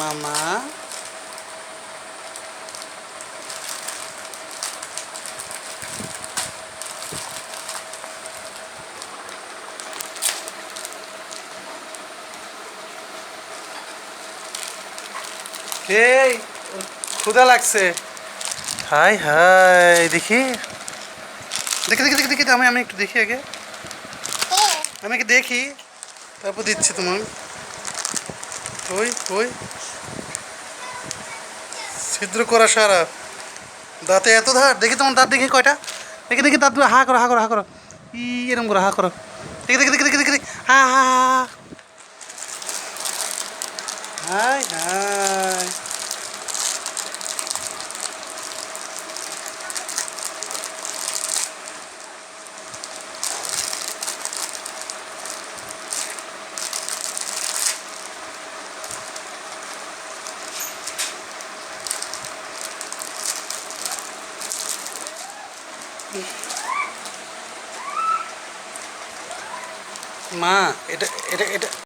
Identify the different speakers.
Speaker 1: মামা। এই ওর লাগছে। হাই হাই দেখি। দেখি দেখি দেখি দেখি আমি আমি একটু দেখি আগে। আমি কি দেখি তারপর দিচ্ছি তোমার ওই ওই ছিদ্র করা সারা। দাঁতে এত ধার, দেখি তোমার দাঁত দেখি কয়টা? দেখি দেখি দাঁত হা করো হা করো হা করো। ই এরকম করো হা করো। দেখি দেখি দেখি দেখি দেখি হা হা হা হা। মা এটা এটা এটা